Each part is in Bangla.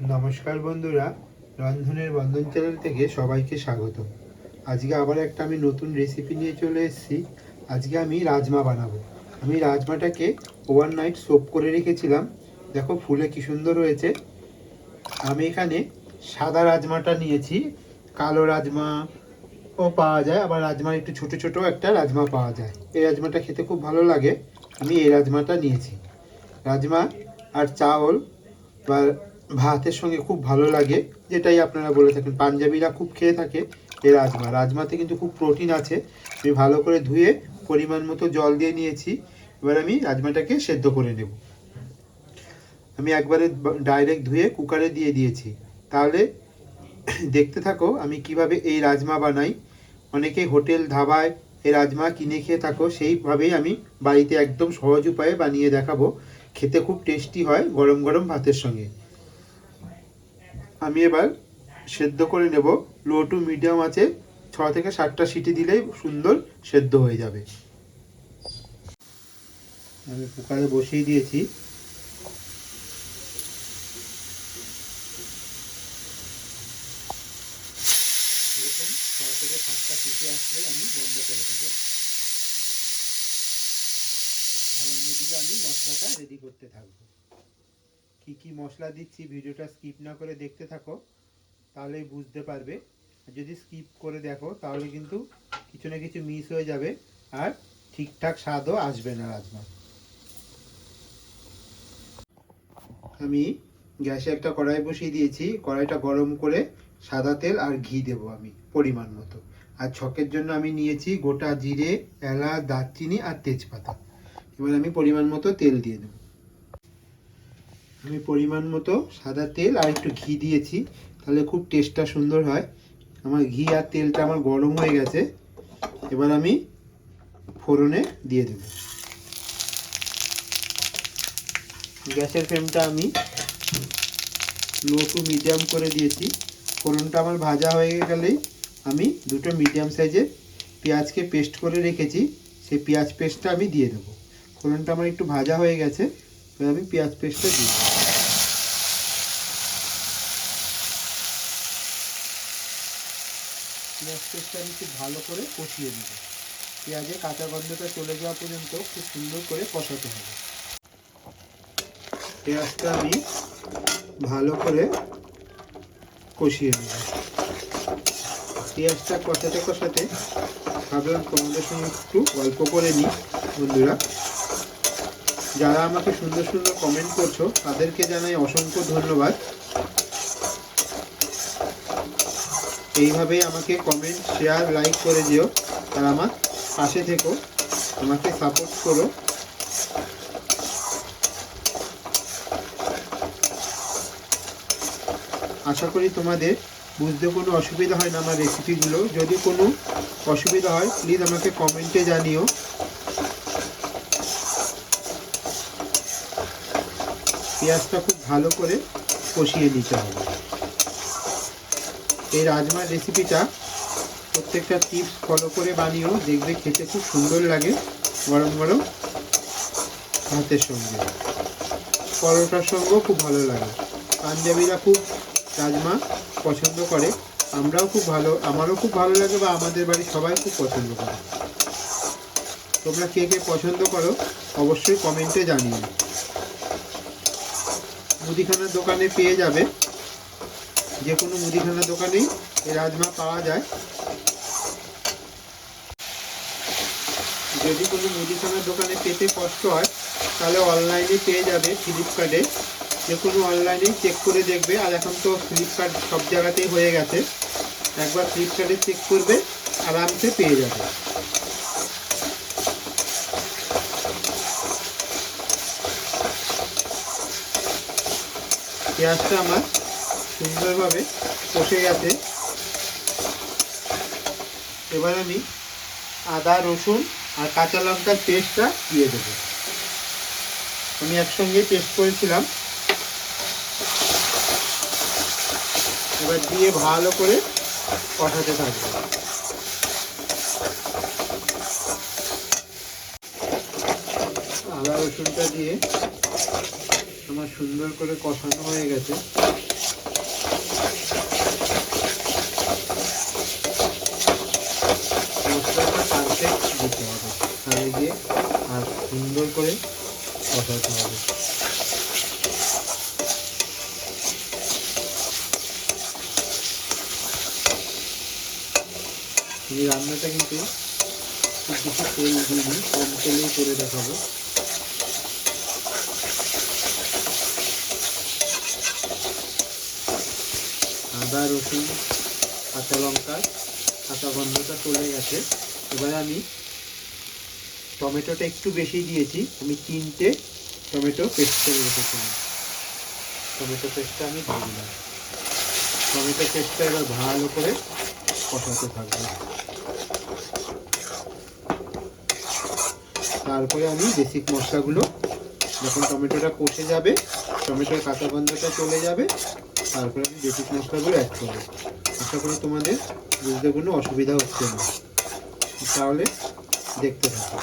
নমস্কার বন্ধুরা, রন্ধনের বন্ধন চ্যানেল থেকে সবাইকে স্বাগত আজকে আবার একটা আমি নতুন রেসিপি নিয়ে চলে এসেছি। আজকে আমি রাজমা বানাবো। আমি রাজমাটাকে ওভারনাইট সোপ করে রেখেছিলাম। দেখো ফুলে কি সুন্দর হয়েছে। আমি এখানে সাদা রাজমাটা নিয়েছি। কালো রাজমা ও পাওয়া যায়, আবার রাজমার একটু ছোট ছোট একটা রাজমা পাওয়া যায়। এই রাজমাটা খেতে খুব ভালো লাগে। আমি এই রাজমাটা নিয়েছি। রাজমা আর চাউল বা ভাতের সঙ্গে খুব ভালো লাগে, যেটাই আপনারা বলে থাকেন। পাঞ্জাবিরা খুব খেয়ে থাকে এই রাজমা। রাজমাতে কিন্তু খুব প্রোটিন আছে। আমি ভালো করে ধুয়ে পরিমাণ মতো জল দিয়ে নিয়েছি। এবার আমি রাজমাটাকে সেদ্ধ করে নেব। আমি একবারে ডাইরেক্ট ধুয়ে কুকারে দিয়ে দিয়েছি। তাহলে দেখতে থাকো আমি কীভাবে এই রাজমা বানাই। অনেকে হোটেল ধাবায় এই রাজমা কিনে খেয়ে থাকো, সেইভাবেই আমি বাড়িতে একদম সহজ উপায়ে বানিয়ে দেখাবো। খেতে খুব টেস্টি হয় গরম গরম ভাতের সঙ্গে। আমি এবার সেদ্ধ করে নেব। লো টু মিডিয়াম আছে, ছ থেকে সাতটা সিটি দিলেই সুন্দর সেদ্ধ হয়ে যাবে। আমি কুকারে বসিয়ে দিয়েছি। ছ থেকে সাতটা সিটি আসলে আমি বন্ধ করে দেবো। আর অন্যদিকে আমি মশলাটা রেডি করতে থাকব। কি কি মশলা দিচ্ছি ভিডিওটা স্কিপ না করে দেখতে থাকো, তাহলেই বুঝতে পারবে। যদি স্কিপ করে দেখো, তাহলে কিন্তু কিছু না কিছু মিস হয়ে যাবে, আর ঠিকঠাক স্বাদও আসবে না রাজমা। আমি গ্যাসে একটা কড়াই বসিয়ে দিয়েছি, কড়াইটা গরম করে সাদা তেল আর ঘি দেবো আমি, পরিমাণ মতো। আর ছকের জন্য আমি নিয়েছি গোটা জিরে, এলাচ, দারচিনি আর তেজপাতা। এবার আমি পরিমাণ মতো তেল দিয়ে দেবো। আমি পরিমাণ মতো সাদা তেল আর একটু ঘি দিয়েছি, তাহলে খুব টেস্টটা সুন্দর হয়। আমার ঘি আর তেলটা আমার গরম হয়ে গেছে। এবার আমি ফোড়নে দিয়ে দেব। গ্যাসের ফ্লেমটা আমি লো টু মিডিয়াম করে দিয়েছি। ফোড়নটা আমার ভাজা হয়ে গেলেই আমি দুটো মিডিয়াম সাইজের পেঁয়াজকে পেস্ট করে রেখেছি। সেই পেঁয়াজ পেস্টটা আমি দিয়ে দেবো। ফোড়নটা আমার একটু ভাজা হয়ে গেছে আমি পেঁয়াজ পেস্টটা দিই পেঁয়াজ পেস্টটা আমি খুব ভালো করে কষিয়ে নেব। পেঁয়াজের কাঁচা গন্ধটা চলে যাওয়া পর্যন্ত খুব সুন্দর করে কষাতে হবে। পেঁয়াজটা আমি ভালো করে কষিয়ে নেব। পেঁয়াজটা কষাতে কষাতে ভাবলাম তোমাদের সঙ্গে একটু গল্প করে নিই, বন্ধুরা। যারা আমাকে সুন্দর সুন্দর কমেন্ট করছ, তাদেরকে জানাই অসংখ্য ধন্যবাদ। এইভাবেই আমাকে কমেন্ট শেয়ার লাইক করে দিও। আর আমার পাশে থেকো। আমাকে সাপোর্ট করো। আশা করি তোমাদের বুঝতে কোনো অসুবিধা হয় না আমার রেসিপিগুলো যদি কোনো অসুবিধা হয় প্লিজ আমাকে কমেন্টে জানিও। পেঁয়াজটা খুব ভালো করে কষিয়ে নিতে হবে। এই রাজমার রেসিপিটা প্রত্যেকটা টিপস ফলো করে বানিয়েও দেখবে খেতে খুব সুন্দর লাগে গরম গরম ভাতের সঙ্গে। পরোটার সঙ্গেও খুব ভালো লাগে। পাঞ্জাবিরা খুব রাজমা পছন্দ করে, আমরাও খুব ভালো, আমারও খুব ভালো লাগে বা আমাদের বাড়ির সবাই খুব পছন্দ করে। তোমরা কে কে পছন্দ করো, অবশ্যই কমেন্টে জানিও। মুদিখানার দোকানে পেয়ে যাবে যে কোনো মুদিখানার দোকানেই এই রাজমা পাওয়া যায়। যদি কোনো মুদিখানার দোকানে পেতে কষ্ট হয়, তাহলে অনলাইনে পেয়ে যাবে ফ্লিপকার্টে। যে কোনো অনলাইনেই চেক করে দেখবে, আর এখন তো ফ্লিপকার্ট সব জায়গাতেই হয়ে গেছে। একবার ফ্লিপকার্টে চেক করবে, আরামসে পেয়ে যাবে। পেঁয়াজটা আমার সুন্দরভাবে কষে গেছে। এবার আমি আদা, রসুন আর কাঁচা লঙ্কার পেস্টটা দিয়ে দেবো। আমি একসঙ্গে পেস্ট করেছিলাম। এবার দিয়ে ভালো করে কষাতে থাকব। আদা, রসুনটা দিয়ে আমার সুন্দর করে কষানো হয়ে গেছে মশলাটা পারফেক্ট দিতে হবে তাহলে গিয়ে আর সুন্দর করে কষাতে হবে এই রান্নাটা কিন্তু বেশি তেল কম তেলেই করে দেখাবো। আদা, রসুন, কাঁচা লঙ্কা, কাঁচা গন্ধটা চলে গেছে। এবারে আমি টমেটোটা একটু বেশি দিয়েছি। আমি তিনটে টমেটো পেস্ট করে রেখেছিলাম টমেটো পেস্টটা আমি দিয়ে দিলাম। টমেটো পেস্টটা এবার ভালো করে কষাতে থাকবে। তারপরে আমি বেসিক মশলাগুলো, যখন টমেটোটা কষে যাবে, টমেটোর কাঁচা গন্ধটা চলে যাবে, তারপরে আমি বেসিক মশলাগুলো অ্যাড করব। আশা করি তোমাদের বুঝতে কোনো অসুবিধা হচ্ছে না। তাহলে দেখতে থাকো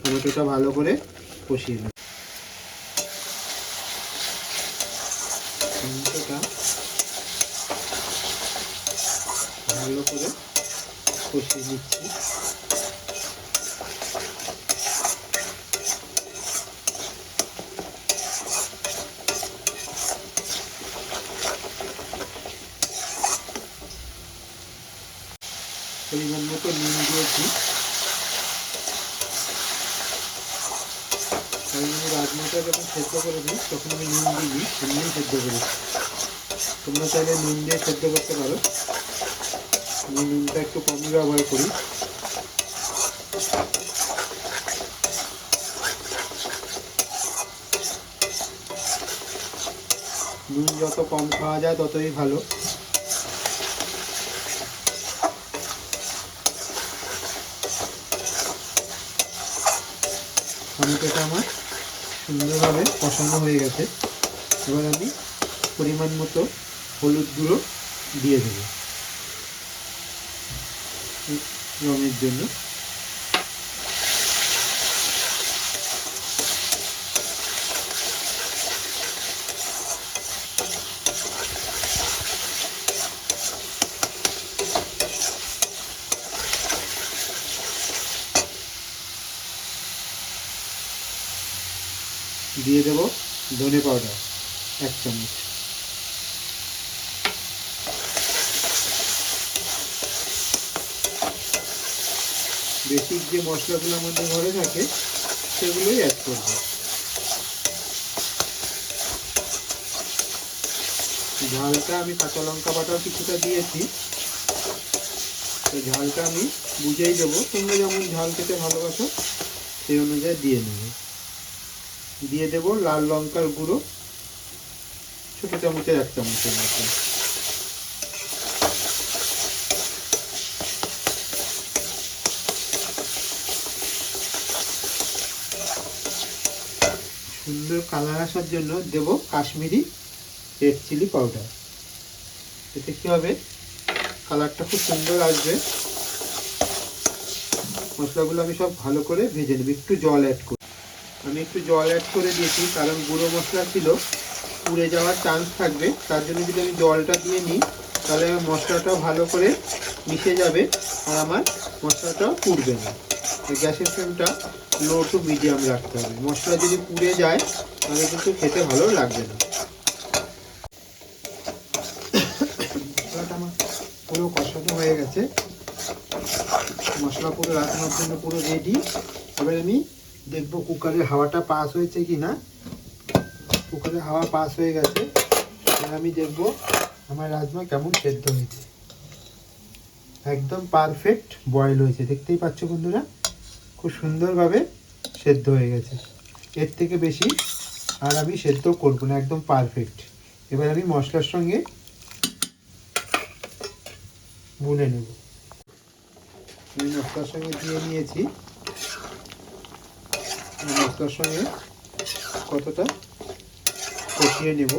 টমেটোটা ভালো করে কষিয়ে নিচ্ছি মতো নুন দিয়েছি আমি রাজমাটা যখন সেদ্ধ করে দিই, তখন আমি নুন দিই এমনি সেদ্ধ করি তোমরা চাইলে নুন দিয়ে সেদ্ধ করতে পারো। আমি নুনটা একটু কমই ব্যবহার করি। নুন যত কম খাওয়া যায়, ততই ভালো। টমেটোটা আমার সুন্দরভাবে কষানো হয়ে গেছে। এবার আমি পরিমাণ মতো হলুদ গুঁড়ো দিয়ে দেবো। রঙের জন্য। দিয়ে দেব ধনে পাউডার, এক চামচ। বেসিক যে মশলাগুলো আমাদের ঘরে থাকে, সেগুলোই অ্যাড করব। ঝালটা আমি কাঁচা লঙ্কা বাটাও কিছুটা দিয়েছি। তো ঝালটা আমি বুঝেই দেবো, তোমরা যেমন ঝাল খেতে ভালোবাসো, সেই অনুযায়ী দিয়ে নেবে। দিয়ে দেব লাল লঙ্কার গুঁড়ো, ছোটো চামচের এক চামচের মতো। সুন্দর কালার আসার জন্য দেব কাশ্মীরি রেড চিলি পাউডার এতে কী হবে? কালারটা খুব সুন্দর আসবে। মশলাগুলো আমি সব ভালো করে ভেজে নেব। একটু জল অ্যাড করি আমি একটু জল অ্যাড করে দিয়েছি, কারণ গুঁড়ো মশলা ছিল, পুড়ে যাওয়ার চান্স থাকবে। তার জন্য যদি আমি জলটা দিয়ে নিই, তাহলে মশলাটাও ভালো করে মিশে যাবে আর আমার মশলাটাও পুড়বে না। গ্যাসের ফ্লেমটা লো টু মিডিয়াম রাখতে হবে। মশলা যদি পুড়ে যায়, তাহলে কিন্তু খেতে ভালো লাগবে না। মশলাটা আমার পুরো কষানো হয়ে গেছে। মশলা পুরো রান্নার জন্য পুরো রেডি এবার আমি দেখব কুকারের হাওয়াটা পাস হয়েছে কি না কুকারের হাওয়া পাস হয়ে গেছে। আমি দেখব আমার রাজমা কেমন সেদ্ধ হয়েছে। একদম পারফেক্ট বয়েল হয়েছে। দেখতেই পাচ্ছ বন্ধুরা, খুব সুন্দরভাবে সেদ্ধ হয়ে গেছে। এর থেকে বেশি আর আমি সেদ্ধ করব না, একদম পারফেক্ট এবার আমি মশলার সঙ্গে বুনে নেব। আমি মশলার সঙ্গে দিয়ে নিয়েছি মশলার সঙ্গে কতটা কষিয়ে নেব।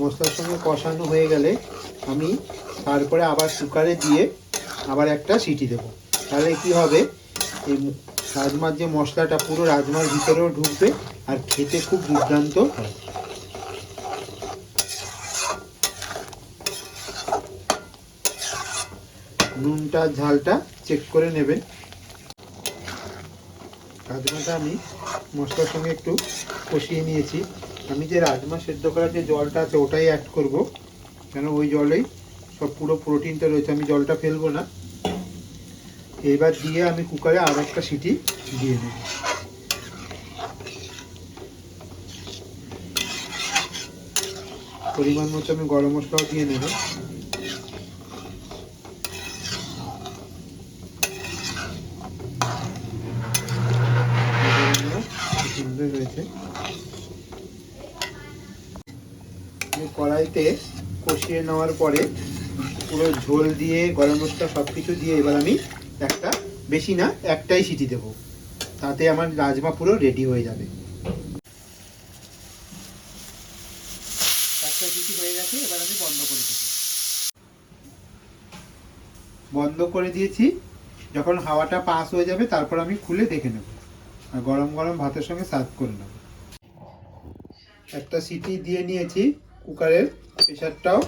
মশলার সঙ্গে কষানো হয়ে গেলে আমি তারপরে আবার কুকারে দিয়ে আবার একটা সিটি দেব। তাহলে কি হবে? এই রাজমার যে মশলাটা পুরো রাজমার ভিতরেও ঢুকবে। আর খেতে খুব দুর্দান্ত নুনটা, ঝালটা চেক করে নেবেন। রাজমাটা আমি মশলার সঙ্গে একটু কষিয়ে নিয়েছি। আমি যে রাজমা সেদ্ধ করার যে জলটা আছে, ওটাই অ্যাড করব। কেন ওই জলেই সব পুরো প্রোটিনটা রয়েছে, আমি জলটা ফেলব না। এবার দিয়ে আমি কুকারে আর একটা সিটি দিয়ে নেব। পরিমাণ মতো আমি গরম মশলাও দিয়ে নেব। কড়াইতে কষিয়ে নেওয়ার পরে পুরো ঝোল দিয়ে, গরম মশলা সব কিছু দিয়ে এবার আমি একটা, বেশি না, একটাই সিটি দেবো। তাতে আমার রাজমা পুরো রেডি হয়ে যাবে একটা সিটি হয়ে গেছে এবার আমি বন্ধ করে দেবো বন্ধ করে দিয়েছি। যখন হাওয়াটা পাস হয়ে যাবে, তারপর আমি খুলে দেখে নেব। আর গরম গরম ভাতের সঙ্গে সার্ভ করে নেব। একটা সিটি দিয়ে নিয়েছি, কুকারের প্রেশারটাও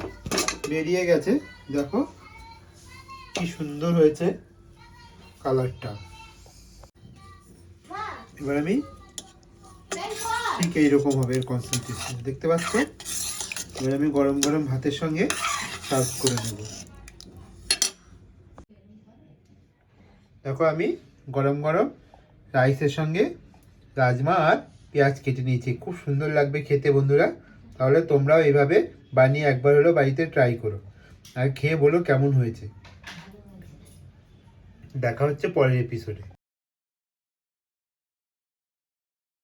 বেরিয়ে গেছে। দেখো কি সুন্দর হয়েছে কালারটা। এবার আমি ঠিক এইরকম হবে এর কনসেন্ট্রেশন দেখতে পাচ্ছ? এবার আমি গরম গরম ভাতের সঙ্গে সার্ভ করে নেব। দেখো আমি গরম গরম রাইসের সঙ্গে রাজমা আর পেঁয়াজ কেটে নিয়েছি। খুব সুন্দর লাগবে খেতে বন্ধুরা। তাহলে তোমরাও এইভাবে বানিয়ে একবার হলো বাড়িতে ট্রাই করো। আর খেয়ে বলো কেমন হয়েছে। দেখা হচ্ছে পরের এপিসোডে